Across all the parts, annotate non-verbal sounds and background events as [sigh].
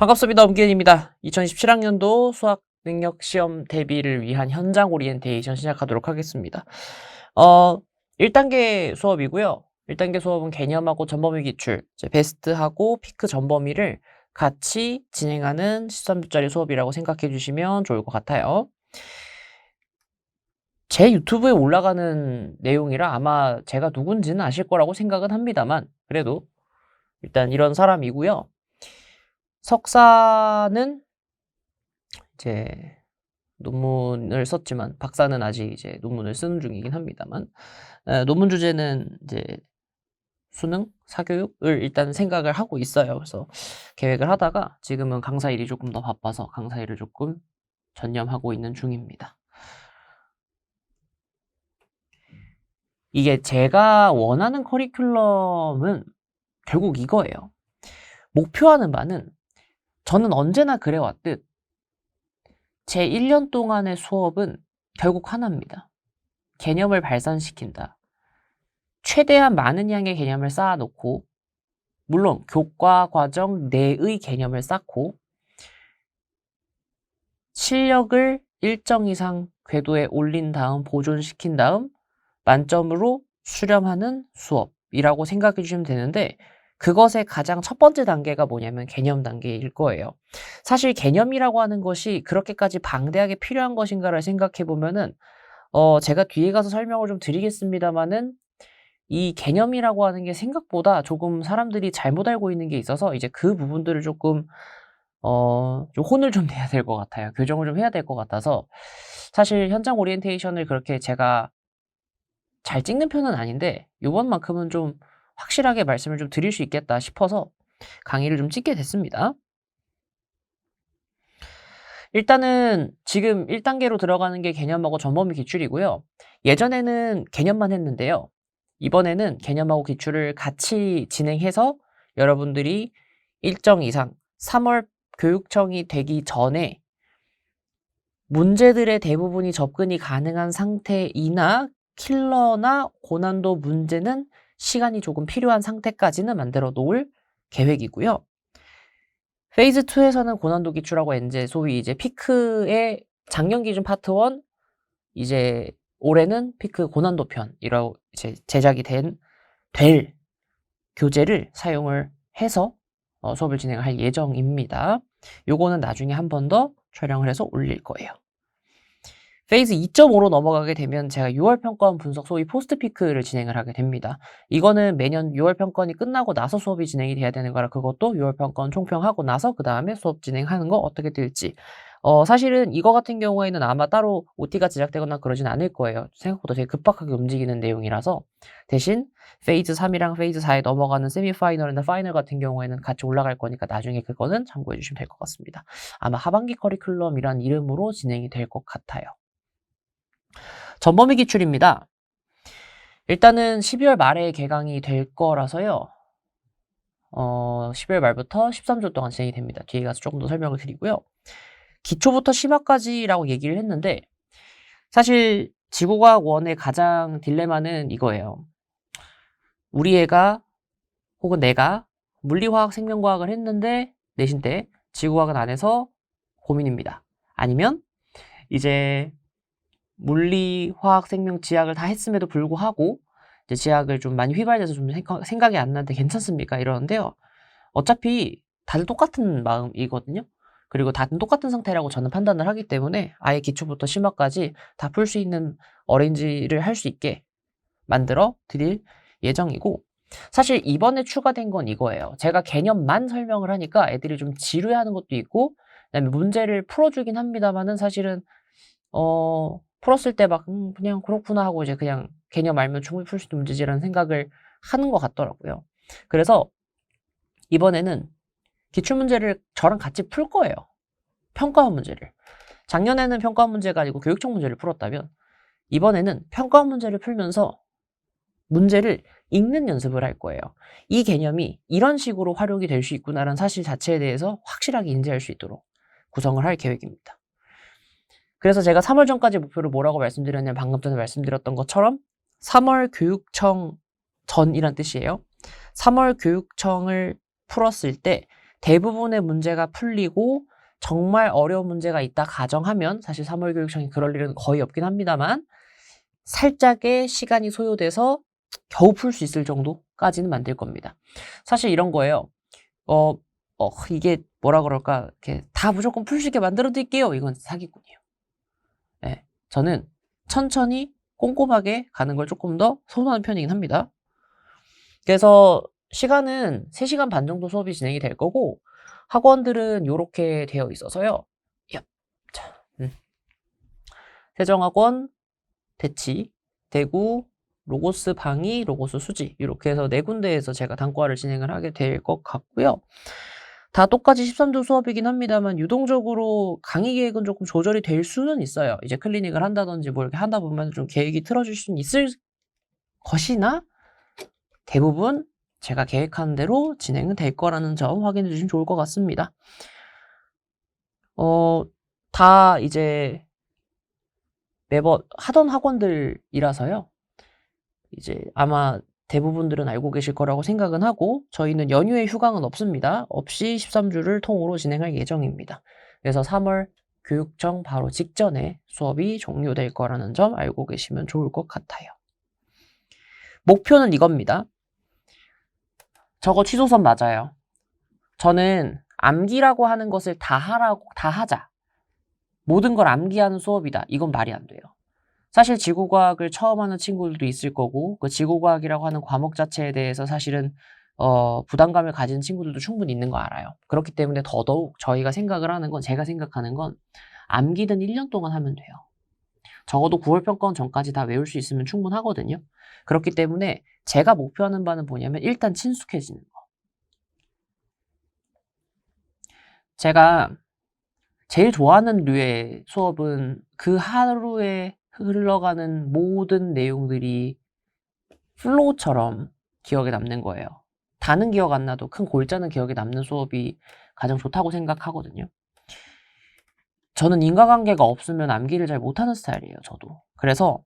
반갑습니다. 엄기현입니다. 2017학년도 수학 능력 시험 대비를 위한 현장 오리엔테이션 시작하도록 하겠습니다. 어, 1단계 수업이고요. 1단계 수업은 개념하고 전범위 기출, 베스트하고 피크 전범위를 같이 진행하는 13주짜리 수업이라고 생각해 주시면 좋을 것 같아요. 제 유튜브에 올라가는 내용이라 아마 제가 누군지는 아실 거라고 생각은 합니다만, 그래도 일단 이런 사람이고요. 석사는 이제 논문을 썼지만 박사는 아직 이제 논문을 쓰는 중이긴 합니다만 에, 논문 주제는 이제 수능, 사교육을 일단 생각을 하고 있어요. 그래서 계획을 하다가 지금은 강사 일이 조금 더 바빠서 강사 일을 조금 전념하고 있는 중입니다. 이게 제가 원하는 커리큘럼은 결국 이거예요. 목표하는 바는 저는 언제나 그래왔듯 제 1년 동안의 수업은 결국 하나입니다. 개념을 발산시킨다. 최대한 많은 양의 개념을 쌓아놓고, 물론 교과 과정 내의 개념을 쌓고, 실력을 일정 이상 궤도에 올린 다음 보존시킨 다음 만점으로 수렴하는 수업이라고 생각해 주시면 되는데, 그것의 가장 첫 번째 단계가 뭐냐면 개념 단계일 거예요. 사실 개념이라고 하는 것이 그렇게까지 방대하게 필요한 것인가를 생각해 보면은 어 제가 뒤에 가서 설명을 좀 드리겠습니다만은 이 개념이라고 하는 게 생각보다 조금 사람들이 잘못 알고 있는 게 있어서 이제 그 부분들을 조금 어 좀 혼을 좀 [laughs] 내야 될 것 같아요. 교정을 좀 해야 될 것 같아서 사실 현장 오리엔테이션을 그렇게 제가 잘 찍는 편은 아닌데 요번만큼은 좀 확실하게 말씀을 좀 드릴 수 있겠다 싶어서 강의를 좀 찍게 됐습니다. 일단은 지금 1단계로 들어가는 게 개념하고 전범위 기출이고요. 예전에는 개념만 했는데요. 이번에는 개념하고 기출을 같이 진행해서 여러분들이 일정 이상 3월 교육청이 되기 전에 문제들의 대부분이 접근이 가능한 상태이나 킬러나 고난도 문제는 시간이 조금 필요한 상태까지는 만들어 놓을 계획이고요. 페이즈 2에서는 고난도 기출하고 이제 소위 이제 피크의 작년 기준 파트 1 이제 올해는 피크 고난도 편이라고 이제 제작이 된 될 교재를 사용을 해서 어, 수업을 진행할 예정입니다. 요거는 나중에 한 번 더 촬영을 해서 올릴 거예요. 페이즈 2.5로 넘어가게 되면 제가 6월 평가원 분석 소위 포스트 피크를 진행을 하게 됩니다. 이거는 매년 6월 평가원이 끝나고 나서 수업이 진행이 돼야 되는 거라 그것도 6월 평가원 총평하고 나서 그 다음에 수업 진행하는 거 어떻게 될지 어, 사실은 이거 같은 경우에는 아마 따로 OT가 제작되거나 그러진 않을 거예요. 생각보다 되게 급박하게 움직이는 내용이라서 대신 페이즈 3이랑 페이즈 4에 넘어가는 세미파이널이나 파이널 같은 경우에는 같이 올라갈 거니까 나중에 그거는 참고해 주시면 될 것 같습니다. 아마 하반기 커리큘럼이란 이름으로 진행이 될 것 같아요. 전범위 기출입니다. 일단은 12월 말에 개강이 될 거라서요. 어, 12월 말부터 13주 동안 진행이 됩니다. 뒤에 가서 조금 더 설명을 드리고요. 기초부터 심화까지라고 얘기를 했는데 사실 지구과학 원의 가장 딜레마는 이거예요. 우리 애가 혹은 내가 물리화학 생명과학을 했는데 내신 때 지구과학은 안 해서 고민입니다. 아니면 이제 물리, 화학, 생명, 지학을 다 했음에도 불구하고 이제 지학을 좀 많이 휘발돼서 좀 생각, 이안 나는데 괜찮습니까? 이러는데요. 어차피 다들 똑같은 마음이거든요. 그리고 다들 똑같은 상태라고 저는 판단을 하기 때문에 아예 기초부터 심화까지 다 풀 수 있는 어레인지를 할 수 있게 만들어 드릴 예정이고 사실 이번에 추가된 건 이거예요. 제가 개념만 설명을 하니까 애들이 좀 지루해하는 것도 있고 그다음에 문제를 풀어주긴 합니다만은 사실은 어 풀었을 때 막 음, 그냥 그렇구나 하고 이제 그냥 개념 알면 충분히 풀 수 있는 문제지라는 생각을 하는 것 같더라고요. 그래서 이번에는 기출문제를 저랑 같이 풀 거예요. 평가원 문제를. 작년에는 평가원 문제가 아니고 교육청 문제를 풀었다면 이번에는 평가원 문제를 풀면서 문제를 읽는 연습을 할 거예요. 이 개념이 이런 식으로 활용이 될 수 있구나라는 사실 자체에 대해서 확실하게 인지할 수 있도록 구성을 할 계획입니다. 그래서 제가 3월 전까지 목표를 뭐라고 말씀드렸냐면 방금 전에 말씀드렸던 것처럼 3월 교육청 전이란 뜻이에요. 3월 교육청을 풀었을 때 대부분의 문제가 풀리고 정말 어려운 문제가 있다 가정하면 사실 3월 교육청이 그럴 일은 거의 없긴 합니다만 살짝의 시간이 소요돼서 겨우 풀 수 있을 정도까지는 만들 겁니다. 사실 이런 거예요. 어, 어 이게 뭐라 그럴까? 이렇게 다 무조건 풀 수 있게 만들어 드릴게요. 이건 사기꾼이에요. 네, 저는 천천히 꼼꼼하게 가는 걸 조금 더 선호하는 편이긴 합니다. 그래서 시간은 3시간 반 정도 수업이 진행이 될 거고 학원들은 이렇게 되어 있어서요. 야, 자, 음. 세정학원, 대치, 대구, 로고스 방위, 로고스 수지 이렇게 해서 네 군데에서 제가 단과를 진행을 하게 될 것 같고요. 다 똑같이 13조 수업이긴 합니다만 유동적으로 강의 계획은 조금 조절이 될 수는 있어요. 이제 클리닉을 한다든지 뭐 이렇게 하다 보면 좀 계획이 틀어질 수는 있을 것이나 대부분 제가 계획한 대로 진행은 될 거라는 점 확인해 주시면 좋을 것 같습니다. 어, 다 이제 매번 하던 학원들이라서요. 이제 아마 대부분들은 알고 계실 거라고 생각은 하고 저희는 연휴에 휴강은 없습니다. 없이 13주를 통으로 진행할 예정입니다. 그래서 3월 교육청 바로 직전에 수업이 종료될 거라는 점 알고 계시면 좋을 것 같아요. 목표는 이겁니다. 저거 취소선 맞아요. 저는 암기라고 하는 것을 다 하라고, 다 하자. 모든 걸 암기하는 수업이다. 이건 말이 안 돼요. 사실 지구과학을 처음 하는 친구들도 있을 거고, 그 지구과학이라고 하는 과목 자체에 대해서 사실은, 어, 부담감을 가진 친구들도 충분히 있는 거 알아요. 그렇기 때문에 더더욱 저희가 생각을 하는 건, 제가 생각하는 건, 암기든 1년 동안 하면 돼요. 적어도 9월 평가원 전까지 다 외울 수 있으면 충분하거든요. 그렇기 때문에 제가 목표하는 바는 뭐냐면 일단 친숙해지는 거. 제가 제일 좋아하는 류의 수업은 그 하루에 흘러가는 모든 내용들이 플로우처럼 기억에 남는 거예요. 다는 기억 안 나도 큰 골자는 기억에 남는 수업이 가장 좋다고 생각하거든요. 저는 인과관계가 없으면 암기를 잘 못하는 스타일이에요, 저도. 그래서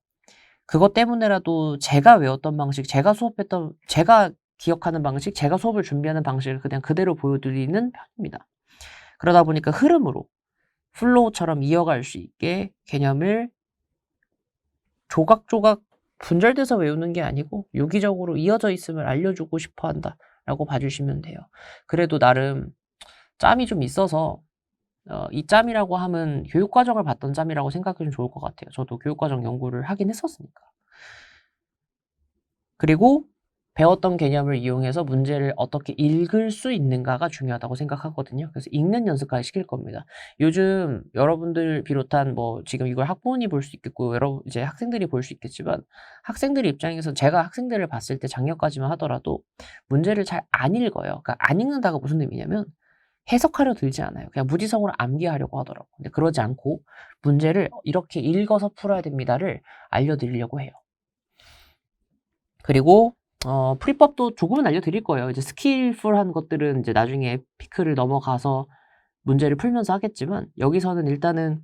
그것 때문에라도 제가 외웠던 방식, 제가 수업했던, 제가 기억하는 방식, 제가 수업을 준비하는 방식을 그냥 그대로 보여드리는 편입니다. 그러다 보니까 흐름으로 플로우처럼 이어갈 수 있게 개념을 조각조각 분절돼서 외우는 게 아니고 유기적으로 이어져 있음을 알려주고 싶어 한다 라고 봐주시면 돼요. 그래도 나름 짬이 좀 있어서 어, 이 짬이라고 하면 교육과정을 봤던 짬이라고 생각하면 좋을 것 같아요. 저도 교육과정 연구를 하긴 했었으니까. 그리고 배웠던 개념을 이용해서 문제를 어떻게 읽을 수 있는가가 중요하다고 생각하거든요. 그래서 읽는 연습까지 시킬 겁니다. 요즘 여러분들 비롯한 뭐 지금 이걸 학부모님 볼수 있겠고 여러 이제 학생들이 볼 수 있겠지만 학생들 입장에서 제가 학생들을 봤을 때 작년까지만 하더라도 문제를 잘 안 읽어요. 그러니까 안 읽는다가 무슨 의미냐면 해석하려 들지 않아요. 그냥 무지성으로 암기하려고 하더라고요. 근데 그러지 않고 문제를 이렇게 읽어서 풀어야 됩니다를 알려드리려고 해요. 그리고 어, 풀이법도 조금은 알려드릴 거예요. 이제 스킬풀한 것들은 이제 나중에 피크를 넘어가서 문제를 풀면서 하겠지만 여기서는 일단은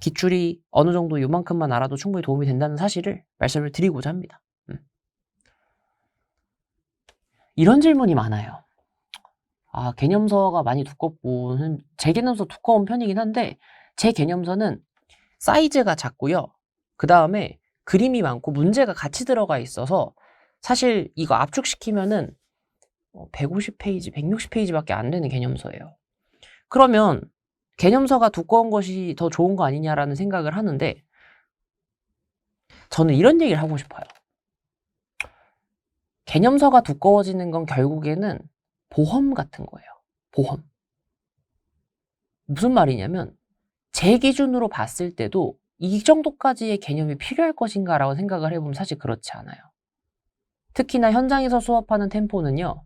기출이 어느 정도 요만큼만 알아도 충분히 도움이 된다는 사실을 말씀을 드리고자 합니다. 음. 이런 질문이 많아요. 아, 개념서가 많이 두껍고, 제 개념서 두꺼운 편이긴 한데, 제 개념서는 사이즈가 작고요. 그 다음에 그림이 많고 문제가 같이 들어가 있어서 사실 이거 압축시키면은 150페이지, 160페이지밖에 안 되는 개념서예요. 그러면 개념서가 두꺼운 것이 더 좋은 거 아니냐라는 생각을 하는데 저는 이런 얘기를 하고 싶어요. 개념서가 두꺼워지는 건 결국에는 보험 같은 거예요. 보험. 무슨 말이냐면 제 기준으로 봤을 때도 이 정도까지의 개념이 필요할 것인가라고 생각을 해보면 사실 그렇지 않아요. 특히나 현장에서 수업하는 템포는요.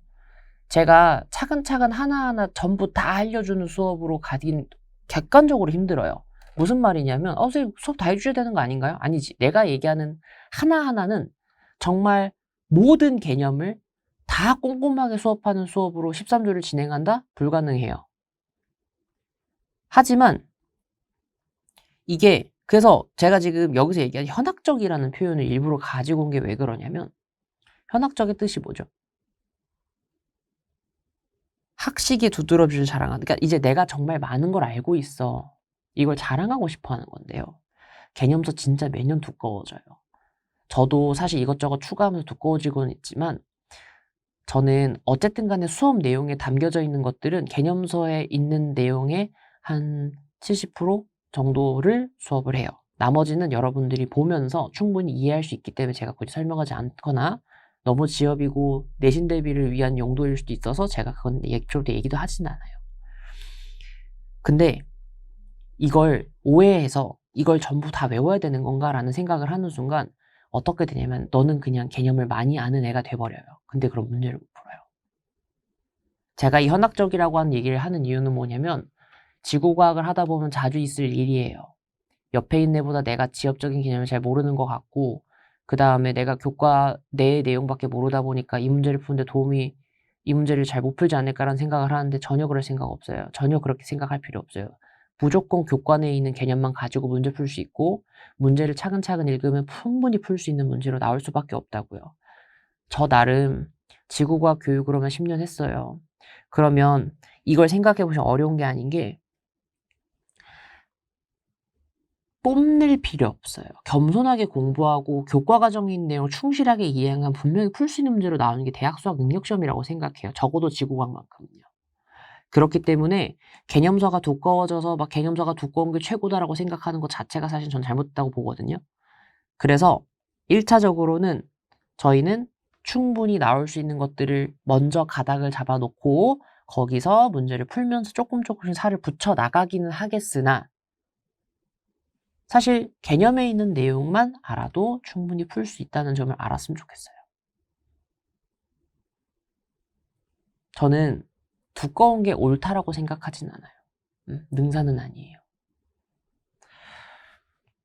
제가 차근차근 하나하나 전부 다 알려주는 수업으로 가긴 객관적으로 힘들어요. 무슨 말이냐면 어, 선생님 수업 다 해주셔야 되는 거 아닌가요? 아니지. 내가 얘기하는 하나하나는 정말 모든 개념을 다 꼼꼼하게 수업하는 수업으로 13조를 진행한다? 불가능해요. 하지만 이게 그래서 제가 지금 여기서 얘기한 현학적이라는 표현을 일부러 가지고 온 게 왜 그러냐면 현학적의 뜻이 뭐죠? 학식에 두드러질 자랑하는 그러니까 이제 내가 정말 많은 걸 알고 있어. 이걸 자랑하고 싶어 하는 건데요. 개념서 진짜 매년 두꺼워져요. 저도 사실 이것저것 추가하면서 두꺼워지고는 있지만 저는 어쨌든 간에 수업 내용에 담겨져 있는 것들은 개념서에 있는 내용의 한 70% 정도를 수업을 해요. 나머지는 여러분들이 보면서 충분히 이해할 수 있기 때문에 제가 굳이 설명하지 않거나 너무 지엽이고 내신 대비를 위한 용도일 수도 있어서 제가 그건 얘기로 얘기도 하진 않아요. 근데 이걸 오해해서 이걸 전부 다 외워야 되는 건가라는 생각을 하는 순간 어떻게 되냐면 너는 그냥 개념을 많이 아는 애가 돼버려요. 근데 그럼 문제를 못 풀어요. 제가 이 현학적이라고 하는 얘기를 하는 이유는 뭐냐면 지구과학을 하다 보면 자주 있을 일이에요. 옆에 있는 애보다 내가 지엽적인 개념을 잘 모르는 것 같고 그 다음에 내가 교과 내 내용밖에 모르다 보니까 이 문제를 푸는데 도움이 이 문제를 잘 못 풀지 않을까라는 생각을 하는데 전혀 그럴 생각 없어요. 전혀 그렇게 생각할 필요 없어요. 무조건 교과 내에 있는 개념만 가지고 문제 풀 수 있고 문제를 차근차근 읽으면 충분히 풀 수 있는 문제로 나올 수밖에 없다고요. 저 나름 지구과학 교육으로만 10년 했어요. 그러면 이걸 생각해 보시면 어려운 게 아닌 게 뽐낼 필요 없어요. 겸손하게 공부하고 교과 과정인 내용 충실하게 이해하면 분명히 풀 수 있는 문제로 나오는 게 대학 수학 능력 시험이라고 생각해요. 적어도 지구과학만큼은요. 그렇기 때문에 개념서가 두꺼워져서 막 개념서가 두꺼운 게 최고다라고 생각하는 것 자체가 사실 전 잘못됐다고 보거든요. 그래서 1차적으로는 저희는 충분히 나올 수 있는 것들을 먼저 가닥을 잡아놓고 거기서 문제를 풀면서 조금 조금씩 살을 붙여 나가기는 하겠으나 사실 개념에 있는 내용만 알아도 충분히 풀 수 있다는 점을 알았으면 좋겠어요. 저는 두꺼운 게 옳다라고 생각하진 않아요. 음, 능사는 아니에요.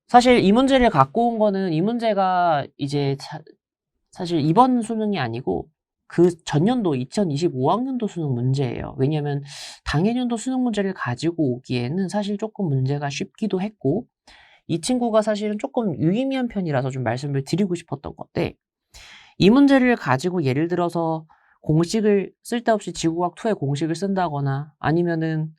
사실 이 문제를 갖고 온 거는 이 문제가 이제 차, 사실 이번 수능이 아니고 그 전년도 2025학년도 수능 문제예요. 왜냐하면 당해년도 수능 문제를 가지고 오기에는 사실 조금 문제가 쉽기도 했고 이 친구가 사실은 조금 유의미한 편이라서 좀 말씀을 드리고 싶었던 건데 이 문제를 가지고 예를 들어서 공식을 쓸데없이 지구과학2의 공식을 쓴다거나 아니면은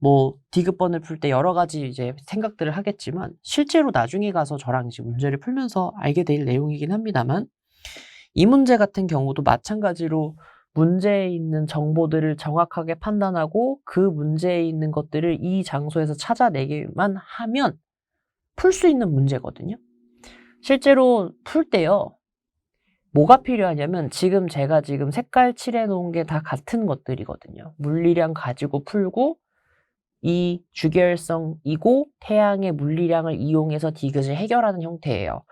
뭐 디귿번을 풀 때 여러 가지 이제 생각들을 하겠지만 실제로 나중에 가서 저랑 이제 문제를 풀면서 알게 될 내용이긴 합니다만 이 문제 같은 경우도 마찬가지로 문제에 있는 정보들을 정확하게 판단하고 그 문제에 있는 것들을 이 장소에서 찾아내기만 하면 풀 수 있는 문제거든요. 실제로 풀 때요. 뭐가 필요하냐면 지금 제가 지금 색깔 칠해 놓은 게 다 같은 것들이거든요. 물리량 가지고 풀고 이 주결성이고 태양의 물리량을 이용해서 디귿을 해결하는 형태예요.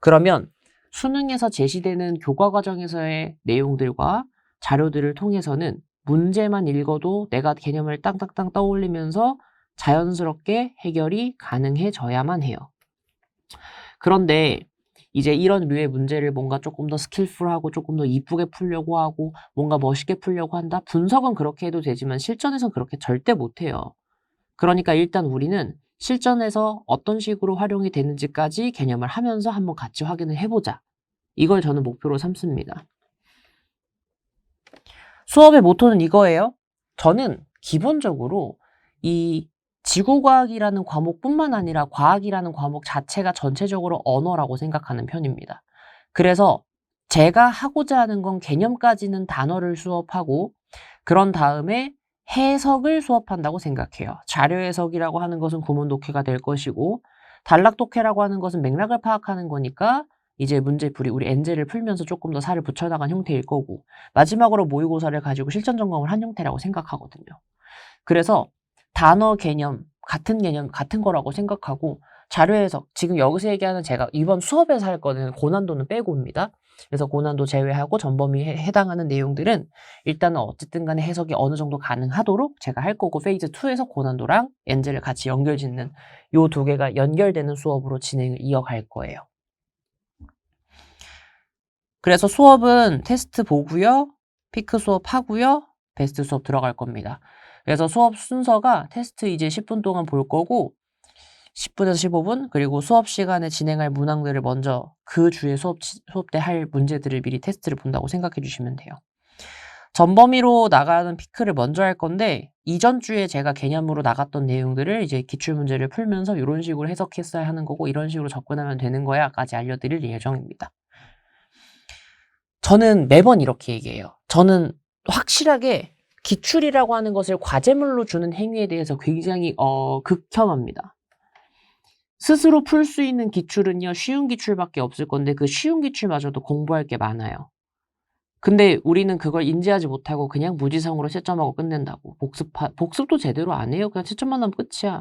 그러면 수능에서 제시되는 교과 과정에서의 내용들과 자료들을 통해서는 문제만 읽어도 내가 개념을 땅땅땅 떠올리면서 자연스럽게 해결이 가능해져야만 해요. 그런데 이제 이런 류의 문제를 뭔가 조금 더 스킬풀하고 조금 더 이쁘게 풀려고 하고 뭔가 멋있게 풀려고 한다? 분석은 그렇게 해도 되지만 실전에선 그렇게 절대 못해요. 그러니까 일단 우리는 실전에서 어떤 식으로 활용이 되는지까지 개념을 하면서 한번 같이 확인을 해보자. 이걸 저는 목표로 삼습니다. 수업의 모토는 이거예요. 저는 기본적으로 이 지구과학이라는 과목뿐만 아니라 과학이라는 과목 자체가 전체적으로 언어라고 생각하는 편입니다. 그래서 제가 하고자 하는 건 개념까지는 단어를 수업하고 그런 다음에 해석을 수업한다고 생각해요. 자료 해석이라고 하는 것은 구문 독해가 될 것이고 단락 독해라고 하는 것은 맥락을 파악하는 거니까 이제 문제풀이 우리 엔젤을 풀면서 조금 더 살을 붙여나간 형태일 거고 마지막으로 모의고사를 가지고 실전 점검을 한 형태라고 생각하거든요. 그래서 단어 개념, 같은 개념, 같은 거라고 생각하고 자료 해석, 지금 여기서 얘기하는 제가 이번 수업에서 할 거는 고난도는 빼고입니다. 그래서 고난도 제외하고 전범위에 해당하는 내용들은 일단은 어쨌든 간에 해석이 어느 정도 가능하도록 제가 할 거고 페이즈 2에서 고난도랑 엔젤을 같이 연결 짓는 요 두 개가 연결되는 수업으로 진행을 이어갈 거예요. 그래서 수업은 테스트 보고요. 피크 수업 하고요. 베스트 수업 들어갈 겁니다. 그래서 수업 순서가 테스트 이제 10분 동안 볼 거고 10분에서 15분 그리고 수업 시간에 진행할 문항들을 먼저 그 주에 수업 수업 때 할 문제들을 미리 테스트를 본다고 생각해 주시면 돼요. 전범위로 나가는 피크를 먼저 할 건데 이전 주에 제가 개념으로 나갔던 내용들을 이제 기출 문제를 풀면서 이런 식으로 해석했어야 하는 거고 이런 식으로 접근하면 되는 거야까지 알려드릴 예정입니다. 저는 매번 이렇게 얘기해요. 저는 확실하게 기출이라고 하는 것을 과제물로 주는 행위에 대해서 굉장히 어, 극혐합니다. 스스로 풀 수 있는 기출은요, 쉬운 기출밖에 없을 건데 그 쉬운 기출마저도 공부할 게 많아요. 근데 우리는 그걸 인지하지 못하고 그냥 무지성으로 채점하고 끝낸다고. 복습, 복습도 제대로 안 해요. 그냥 채점만 하면 끝이야.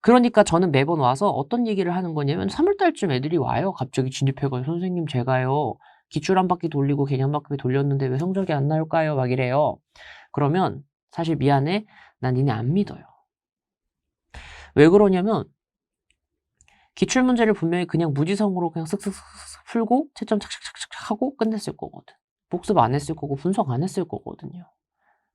그러니까 저는 매번 와서 어떤 얘기를 하는 거냐면 3월달쯤 애들이 와요. 갑자기 진입해가지고 선생님 제가요. 기출 한 바퀴 돌리고 개념 한 바퀴 돌렸는데 왜 성적이 안 나올까요? 막 이래요. 그러면 사실 미안해. 난 니네 안 믿어요. 왜 그러냐면 기출 문제를 분명히 그냥 무지성으로 그냥 쓱쓱쓱 풀고 채점 착착착착 하고 끝냈을 거거든. 복습 안 했을 거고 분석 안 했을 거거든요.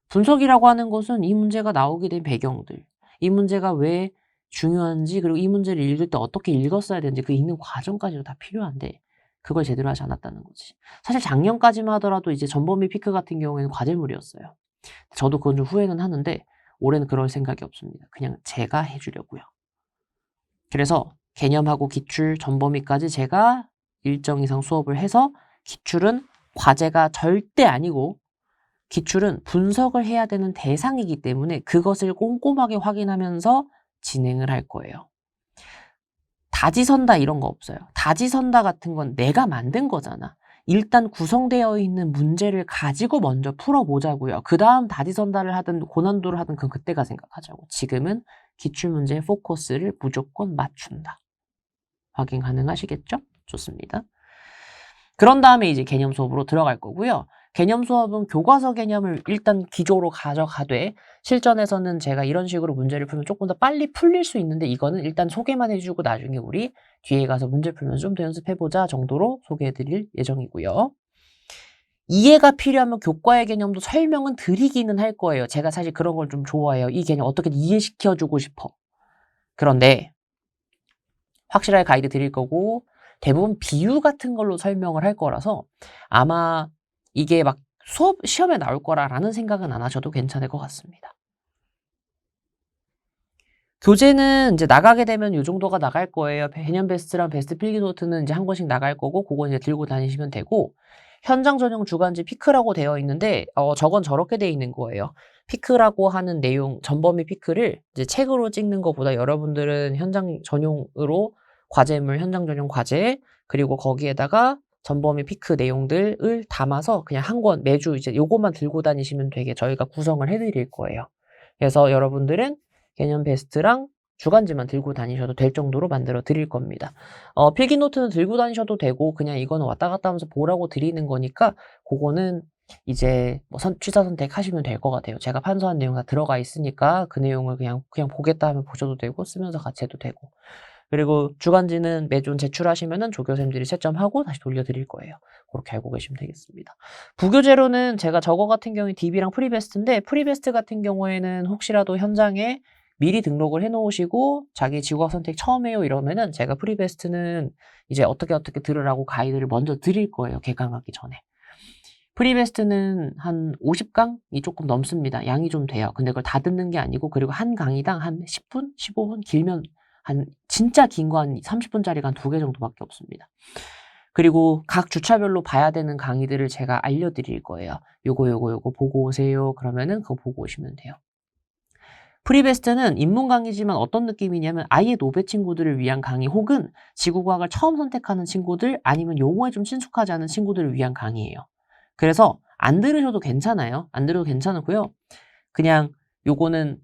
분석이라고 하는 것은 이 문제가 나오게 된 배경들, 이 문제가 왜 중요한지, 그리고 이 문제를 읽을 때 어떻게 읽었어야 되는지 그 읽는 과정까지도 다 필요한데 그걸 제대로 하지 않았다는 거지. 사실 작년까지만 하더라도 이제 전범위 피크 같은 경우에는 과제물이었어요. 저도 그건 좀 후회는 하는데 올해는 그럴 생각이 없습니다. 그냥 제가 해주려고요. 그래서 개념하고 기출, 전범위까지 제가 일정 이상 수업을 해서 기출은 과제가 절대 아니고 기출은 분석을 해야 되는 대상이기 때문에 그것을 꼼꼼하게 확인하면서 진행을 할 거예요. 다지선다 이런 거 없어요. 다지선다 같은 건 내가 만든 거잖아. 일단 구성되어 있는 문제를 가지고 먼저 풀어보자고요. 그 다음 다지선다를 하든 고난도를 하든 그건 그때가 생각하자고. 지금은 기출문제의 포커스를 무조건 맞춘다. 확인 가능하시겠죠? 좋습니다. 그런 다음에 이제 개념 수업으로 들어갈 거고요. 개념 수업은 교과서 개념을 일단 기조로 가져가되 실전에서는 제가 이런 식으로 문제를 풀면 조금 더 빨리 풀릴 수 있는데 이거는 일단 소개만 해주고 나중에 우리 뒤에 가서 문제 풀면서 좀 더 연습해보자 정도로 소개해드릴 예정이고요. 이해가 필요하면 교과의 개념도 설명은 드리기는 할 거예요. 제가 사실 그런 걸 좀 좋아해요. 이 개념 어떻게든 이해시켜주고 싶어. 그런데 확실하게 가이드 드릴 거고 대부분 비유 같은 걸로 설명을 할 거라서 아마 이게 막 수업 시험에 나올 거라라는 생각은 안 하셔도 괜찮을 것 같습니다. 교재는 이제 나가게 되면 이 정도가 나갈 거예요. 개념 베스트랑 베스트 필기 노트는 이제 한 권씩 나갈 거고 그거 이제 들고 다니시면 되고 현장 전용 주간지 피크라고 되어 있는데 어 저건 저렇게 되어 있는 거예요. 피크라고 하는 내용 전범위 피크를 이제 책으로 찍는 것보다 여러분들은 현장 전용으로 과제물 현장 전용 과제 그리고 거기에다가 전범위 피크 내용들을 담아서 그냥 한 권 매주 이제 요것만 들고 다니시면 되게 저희가 구성을 해드릴 거예요. 그래서 여러분들은 개념 베스트랑 주간지만 들고 다니셔도 될 정도로 만들어 드릴 겁니다. 어, 필기 노트는 들고 다니셔도 되고 그냥 이거는 왔다 갔다 하면서 보라고 드리는 거니까 그거는 이제 뭐 선, 취사 선택하시면 될 것 같아요. 제가 판서한 내용 다 들어가 있으니까 그 내용을 그냥 그냥 보겠다 하면 보셔도 되고 쓰면서 같이 해도 되고 그리고 주간지는 매주 제출하시면은 조교쌤들이 채점하고 다시 돌려드릴 거예요. 그렇게 알고 계시면 되겠습니다. 부교재로는 제가 저거 같은 경우에 DB랑 프리베스트인데 프리베스트 같은 경우에는 혹시라도 현장에 미리 등록을 해놓으시고 자기 지구학 선택 처음 해요 이러면은 제가 프리베스트는 이제 어떻게 어떻게 들으라고 가이드를 먼저 드릴 거예요. 개강하기 전에. 프리베스트는 한 50강이 조금 넘습니다. 양이 좀 돼요. 근데 그걸 다 듣는 게 아니고 그리고 한 강의당 한 10분, 15분 길면 한 진짜 긴 거 한 30분짜리가 한 두 개 정도밖에 없습니다. 그리고 각 주차별로 봐야 되는 강의들을 제가 알려드릴 거예요. 요거 요거 요거 보고 오세요. 그러면은 그거 보고 오시면 돼요. 프리베스트는 인문 강의지만 어떤 느낌이냐면 아예 노베 친구들을 위한 강의 혹은 지구과학을 처음 선택하는 친구들 아니면 용어에 좀 친숙하지 않은 친구들을 위한 강의예요. 그래서 안 들으셔도 괜찮아요. 안 들어도 괜찮고요. 그냥 요거는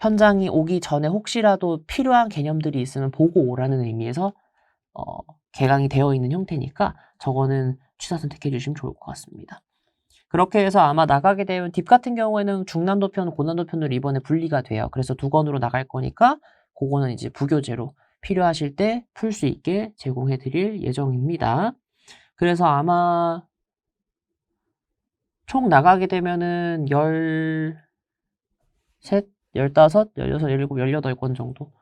현장이 오기 전에 혹시라도 필요한 개념들이 있으면 보고 오라는 의미에서 어, 개강이 되어 있는 형태니까 저거는 취사 선택해 주시면 좋을 것 같습니다. 그렇게 해서 아마 나가게 되면 딥 같은 경우에는 중난도 편, 고난도 편으로 이번에 분리가 돼요. 그래서 두 권으로 나갈 거니까 그거는 이제 부교재로 필요하실 때 풀 수 있게 제공해 드릴 예정입니다. 그래서 아마 총 나가게 되면은 13, 15, 16, 17권 정도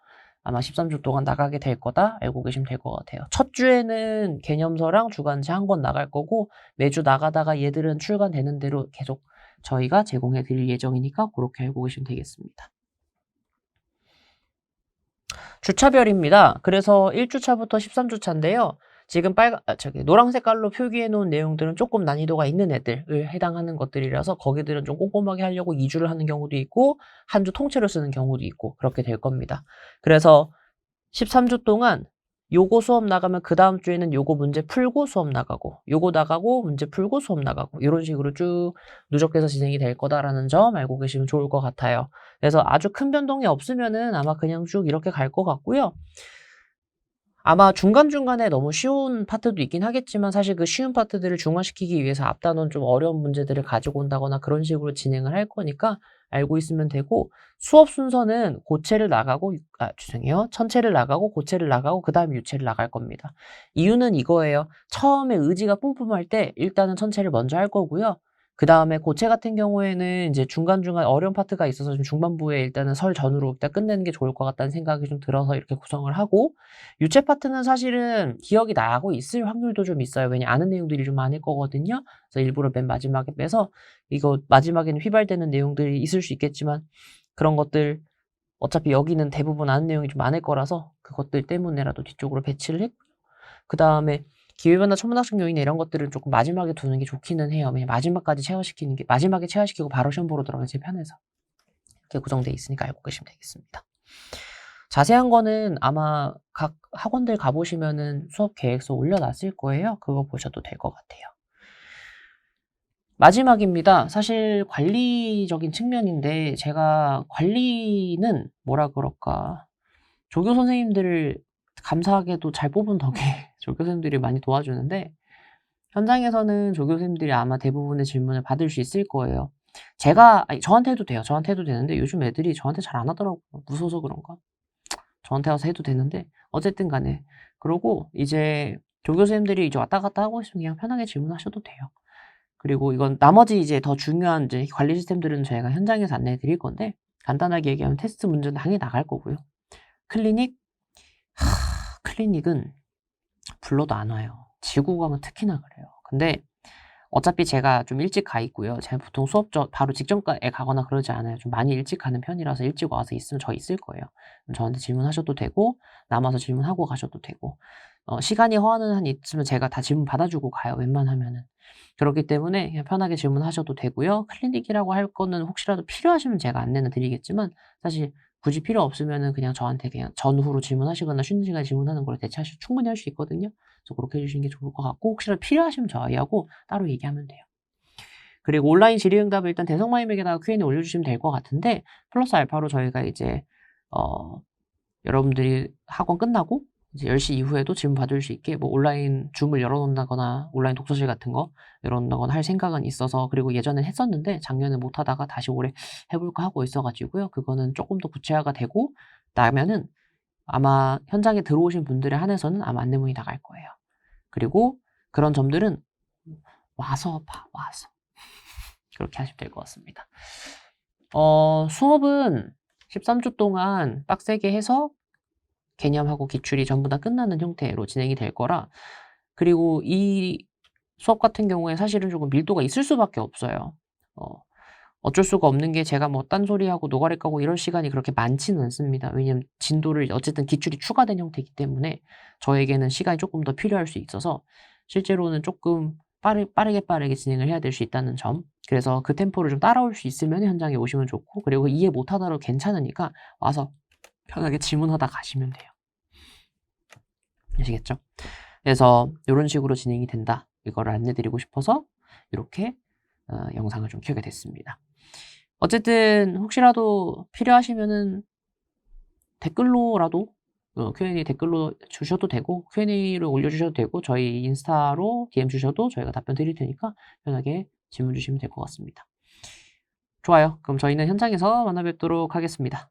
아마 13주 동안 나가게 될 거다 알고 계시면 될 것 같아요. 첫 주에는 개념서랑 주간지 한 권 나갈 거고 매주 나가다가 얘들은 출간되는 대로 계속 저희가 제공해 드릴 예정이니까 그렇게 알고 계시면 되겠습니다. 주차별입니다. 그래서 1주차부터 13주차인데요. 지금 빨간, 아, 저기, 노란 색깔로 표기해 놓은 내용들은 조금 난이도가 있는 애들을 해당하는 것들이라서 거기들은 좀 꼼꼼하게 하려고 2주를 하는 경우도 있고, 한 주 통째로 쓰는 경우도 있고, 그렇게 될 겁니다. 그래서 13주 동안 요거 수업 나가면 그 다음 주에는 요거 문제 풀고 수업 나가고, 요거 나가고 문제 풀고 수업 나가고, 이런 식으로 쭉 누적돼서 진행이 될 거다라는 점 알고 계시면 좋을 것 같아요. 그래서 아주 큰 변동이 없으면은 아마 그냥 쭉 이렇게 갈 것 같고요. 아마 중간중간에 너무 쉬운 파트도 있긴 하겠지만 사실 그 쉬운 파트들을 중화시키기 위해서 앞단원 좀 어려운 문제들을 가지고 온다거나 그런 식으로 진행을 할 거니까 알고 있으면 되고 수업 순서는 고체를 나가고 아 죄송해요. 천체를 나가고 고체를 나가고 그 다음에 유체를 나갈 겁니다. 이유는 이거예요. 처음에 의지가 뿜뿜할 때 일단은 천체를 먼저 할 거고요 그 다음에 고체 같은 경우에는 이제 중간중간 어려운 파트가 있어서 좀 중반부에 일단은 설 전후로 일단 끝내는 게 좋을 것 같다는 생각이 좀 들어서 이렇게 구성을 하고 유체 파트는 사실은 기억이 나고 있을 확률도 좀 있어요. 왜냐 아는 내용들이 좀 많을 거거든요. 그래서 일부러 맨 마지막에 빼서 이거 마지막에는 휘발되는 내용들이 있을 수 있겠지만 그런 것들 어차피 여기는 대부분 아는 내용이 좀 많을 거라서 그것들 때문에라도 뒤쪽으로 배치를 했고 그 다음에 기후변화 천문학적 요인 이런 것들은 조금 마지막에 두는 게 좋기는 해요. 왜냐 마지막까지 체화시키는 게 마지막에 체화시키고 바로 시험 보러 들어가기 제일 편해서 이렇게 구성되어 있으니까 알고 계시면 되겠습니다. 자세한 거는 아마 각 학원들 가보시면은 수업 계획서 올려놨을 거예요. 그거 보셔도 될 것 같아요. 마지막입니다. 사실 관리적인 측면인데 제가 관리는 뭐라 그럴까 조교 선생님들을 감사하게도 잘 뽑은 덕에 [laughs] 조교 선생님들이 많이 도와주는데 현장에서는 조교 선생님들이 아마 대부분의 질문을 받을 수 있을 거예요. 제가 아니 저한테 해도 돼요. 저한테 해도 되는데 요즘 애들이 저한테 잘 안 하더라고요. 무서워서 그런가? 저한테 와서 해도 되는데 어쨌든 간에 그러고 이제 조교 선생님들이 이제 왔다 갔다 하고 있으면 그냥 편하게 질문하셔도 돼요. 그리고 이건 나머지 이제 더 중요한 이제 관리 시스템들은 저희가 현장에서 안내해 드릴 건데 간단하게 얘기하면 테스트 문제는 당연히 나갈 거고요. 클리닉 하, 클리닉은 불러도 안 와요. 지구 가면 특히나 그래요. 근데 어차피 제가 좀 일찍 가 있고요. 제가 보통 수업 저 바로 직전에 가거나 그러지 않아요. 좀 많이 일찍 가는 편이라서 일찍 와서 있으면 저 있을 거예요. 저한테 질문하셔도 되고 남아서 질문하고 가셔도 되고 어, 시간이 허하는 한 있으면 제가 다 질문 받아주고 가요. 웬만하면은 그렇기 때문에 그냥 편하게 질문하셔도 되고요. 클리닉이라고 할 거는 혹시라도 필요하시면 제가 안내는 드리겠지만 사실 굳이 필요 없으면은 그냥 저한테 그냥 전후로 질문하시거나 쉬는 시간에 질문하는 걸 대체하시 충분히 할 수 있거든요. 그래서 그렇게 해주시는 게 좋을 것 같고 혹시라도 필요하시면 저희하고 따로 얘기하면 돼요. 그리고 온라인 질의응답을 일단 대성마임에게다가 Q&A 올려주시면 될 것 같은데 플러스 알파로 저희가 이제 어 여러분들이 학원 끝나고 이제 10시 이후에도 질문 받을 수 있게 뭐 온라인 줌을 열어놓는다거나 온라인 독서실 같은 거 열어놓는다거나 할 생각은 있어서 그리고 예전엔 했었는데 작년에 못하다가 다시 올해 해볼까 하고 있어가지고요. 그거는 조금 더 구체화가 되고 나면은 아마 현장에 들어오신 분들에 한해서는 아마 안내문이 나갈 거예요. 그리고 그런 점들은 와서 봐, 와서. [laughs] 그렇게 하시면 될 것 같습니다. 어, 수업은 13주 동안 빡세게 해서 개념하고 기출이 전부 다 끝나는 형태로 진행이 될 거라 그리고 이 수업 같은 경우에 사실은 조금 밀도가 있을 수밖에 없어요. 어, 어쩔 수가 없는 게 제가 뭐 딴소리하고 노가리 까고 이럴 시간이 그렇게 많지는 않습니다. 왜냐면 진도를 어쨌든 기출이 추가된 형태이기 때문에 저에게는 시간이 조금 더 필요할 수 있어서 실제로는 조금 빠르, 빠르게 빠르게 진행을 해야 될 수 있다는 점. 그래서 그 템포를 좀 따라올 수 있으면 현장에 오시면 좋고 그리고 이해 못하더라도 괜찮으니까 와서 편하게 질문하다 가시면 돼요. 아시겠죠? 그래서 이런 식으로 진행이 된다. 이거를 안내드리고 싶어서 이렇게 어, 영상을 좀 켜게 됐습니다. 어쨌든 혹시라도 필요하시면은 댓글로라도 어, Q&A 댓글로 주셔도 되고 Q&A로 올려주셔도 되고 저희 인스타로 DM 주셔도 저희가 답변 드릴 테니까 편하게 질문 주시면 될 것 같습니다. 좋아요. 그럼 저희는 현장에서 만나 뵙도록 하겠습니다.